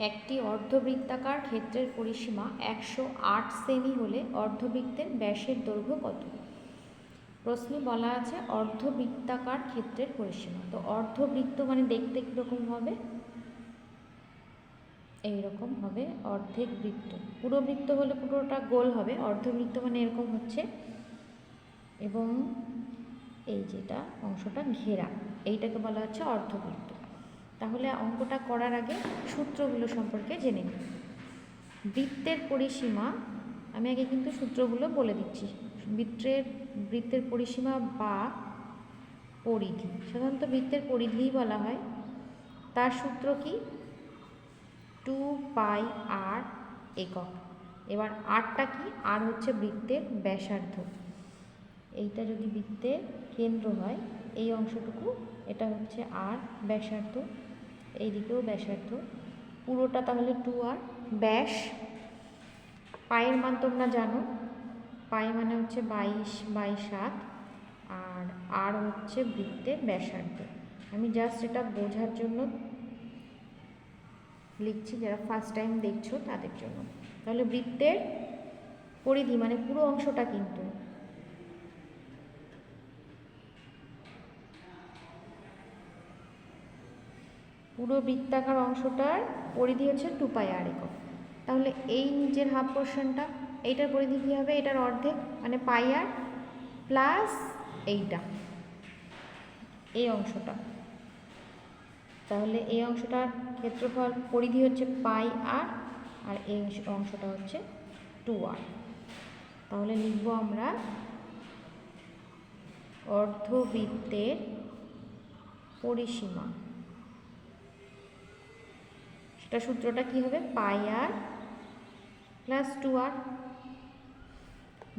একটি অর্ধবৃত্তাকার ক্ষেত্রের পরিসীমা একশো আট সেমি হলে অর্ধবৃত্তের ব্যাসের দৈর্ঘ্য কত? প্রশ্নে বলা আছে অর্ধবৃত্তাকার ক্ষেত্রের পরিসীমা। তো অর্ধবৃত্ত মানে দেখতে কীরকম হবে? এইরকম হবে অর্ধেক বৃত্ত। পুরো বৃত্ত হলে পুরোটা গোল হবে। অর্ধবৃত্ত মানে এরকম হচ্ছে। এবং এই যেটা অংশটা ঘেরা, এইটাকে বলা হচ্ছে অর্ধবৃত্ত। তাহলে অঙ্কটা করার আগে সূত্রগুলো সম্পর্কে জেনে নিই। বৃত্তের পরিসীমা, আমি আগে কিন্তু সূত্রগুলো বলে দিচ্ছি। বৃত্তের বৃত্তের পরিসীমা বা পরিধি, সাধারণত বৃত্তের পরিধিই বলা হয়। তার সূত্র কি? টু পাই আর একক। এবার আরটা কি? আর হচ্ছে বৃত্তের ব্যাসার্ধ। এইটা যদি বৃত্তের কেন্দ্র হয়, এই অংশটুকু, এটা হচ্ছে আর ব্যাসার্ধ। এইদিকেও ব্যাসার্ধ। পুরোটা তাহলে টু আর ব্যাস। পায়ের মান তোমরা জানো। পায়ে মানে হচ্ছে বাইশ, বাই সাত। আর আর হচ্ছে বৃত্তের ব্যাসার্ধ। আমি জাস্ট এটা বোঝার জন্য লিখছি, যারা ফার্স্ট টাইম দেখছ তাদের জন্য। তাহলে বৃত্তের পরিধি মানে পুরো অংশটা কিন্তু পুরো বৃত্তাকার অংশটার পরিধি হচ্ছে টু পাই আর একক। তাহলে এই নিচের হাফ পোর্শনটা এইটার পরিধি কী হবে? এটার অর্ধেক মানে পাই আর প্লাস এইটা। এই অংশটা। তাহলে এই অংশটার ক্ষেত্রফল পরিধি হচ্ছে পাই আর আর এই অংশটা হচ্ছে টু আর তাহলে লিখব আমরা অর্ধবৃত্তের পরিসীমা। সেটা সূত্রটা কি হবে? পাই আর প্লাস টু আর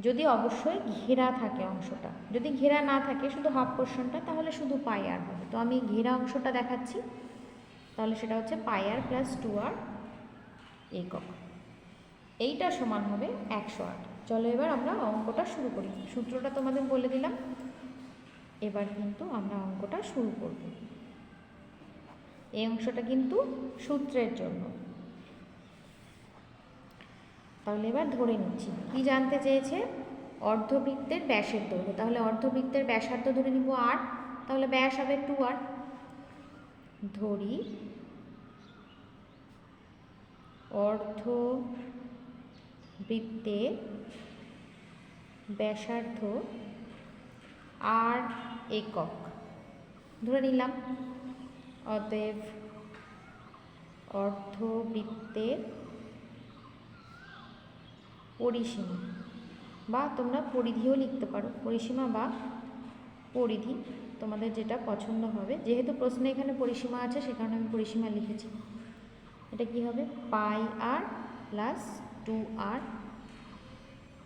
যদি অবশ্যই ঘেরা থাকে অংশটা, যদি ঘেরা না থাকে শুধু হাফ পোর্শনটা তাহলে শুধু পাই আর হবে। তো আমি ঘেরা অংশটা দেখাচ্ছি। তাহলে সেটা হচ্ছে পাই আর প্লাস টু আর একক। এইটা সমান হবে একশো আট। চলো এবার আমরা অঙ্কটা শুরু করি। সূত্রটা তোমাদের বলে দিলাম। এবার কিন্তু আমরা অঙ্কটা শুরু করব। এই অংশটা কিন্তু সূত্রের জন্য। তাহলে এবার ধরে নিচ্ছি, কি জানতে চেয়েছে? অর্ধবৃত্তের ব্যাসের দৈর্ঘ্য। তাহলে অর্ধবৃত্তের ব্যাসার্ধ ধরে নিব আর তাহলে ব্যাস হবে টু আর ধরি অর্ধ বৃত্তের ব্যাসার্ধ আর একক। ধরে নিলাম। অতএব অর্ধবৃত্তের পরিসীমা, বা তোমরা পরিধিও লিখতে পারো। পরিসীমা বা পরিধি তোমাদের যেটা পছন্দ হবে। যেহেতু প্রশ্নে এখানে পরিসীমা আছে, সে কারণে আমি পরিসীমা লিখেছি। এটা কি হবে? Pi r plus two r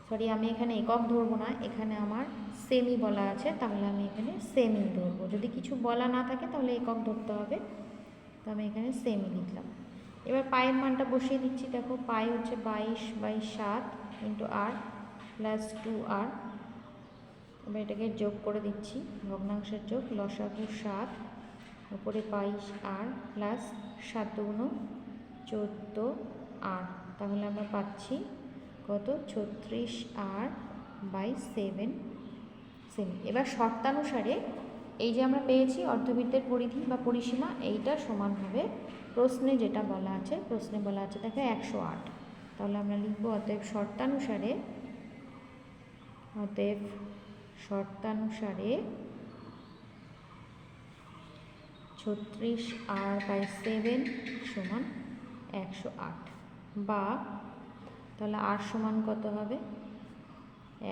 sorry আমি এখানে একক ধরবো না। এখানে আমার সেমি বলা আছে, তাহলে আমি এখানে সেমি ধরবো। যদি কিছু বলা না থাকে, তাহলে একক ধরতে হবে। তো আমি এখানে সেমি লিখলাম। এবার পায়ের মানটা বসিয়ে দিচ্ছি। দেখো পাই হচ্ছে বাইশ বাই সাত into r plus two r এবার এটাকে যোগ করে দিচ্ছি। ভগ্নাংশের যোগ লসাগু সাত উপরে বাইশ আর প্লাস সাত দুগুণ চোদ্দ আর তাহলে আমরা পাচ্ছি কত? ছত্রিশ আর বাই সেভেন সেমি এবার শর্তানুসারে এই যে আমরা পেয়েছি অর্ধবৃত্তের পরিধি বা পরিসীমা, এইটা সমান হবে প্রশ্নে যেটা বলা আছে, প্রশ্নে বলা আছে দেখো একশো আট। তাহলে আমরা লিখব অতএব শর্তানুসারে অতএব শর্তানুসারে ছত্রিশ আর বাই সেভেন সমান একশো আট বা তাহলে আর সমান কত হবে?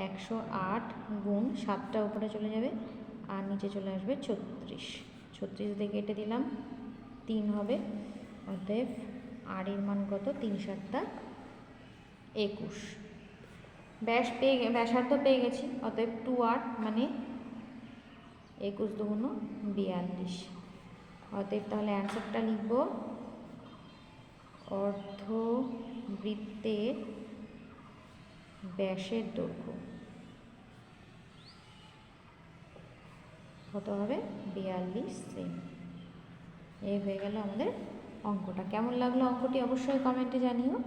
একশো আট গুণ সাতটা উপরে চলে যাবে আর নিচে চলে আসবে ছত্রিশ। ছত্রিশ দিয়ে কেটে দিলাম, তিন হবে। অতএব আর এর মান কত? তিন সাতটা একুশ। ব্যাস পেয়ে ব্যাসার্ধ পেয়ে গেছি। অতএব টু আর মানে একুশ দুগুণ বিয়াল্লিশ। অতএব তাহলে অ্যান্সারটা লিখব। অর্ধবৃত্তের ব্যাসের দৈর্ঘ্য। কত হবে? বিয়াল্লিশ সেমি। এই হয়ে গেল আমাদের অঙ্কটা। কেমন লাগল অঙ্কটি অবশ্যই কমেন্টে জানিও।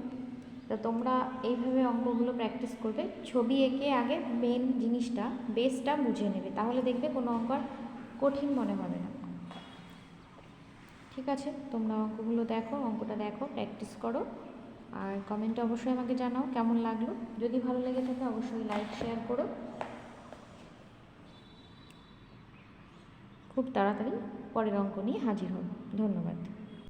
তা তোমরা এইভাবে অঙ্কগুলো প্র্যাকটিস করবে। ছবি এঁকে আগে মেন জিনিসটা বেসটা বুঝে নেবে। তাহলে দেখবে কোনো অঙ্ক কঠিন মনে হবে না। ঠিক আছে? তোমরা অঙ্কগুলো দেখো, অঙ্কটা দেখো প্র্যাকটিস করো। আর কমেন্টে অবশ্যই আমাকে জানাও কেমন লাগল। যদি ভালো লেগে থাকে অবশ্যই লাইক শেয়ার করো। খুব তাড়াতাড়ি পরের অঙ্ক নিয়ে হাজির হব ধন্যবাদ।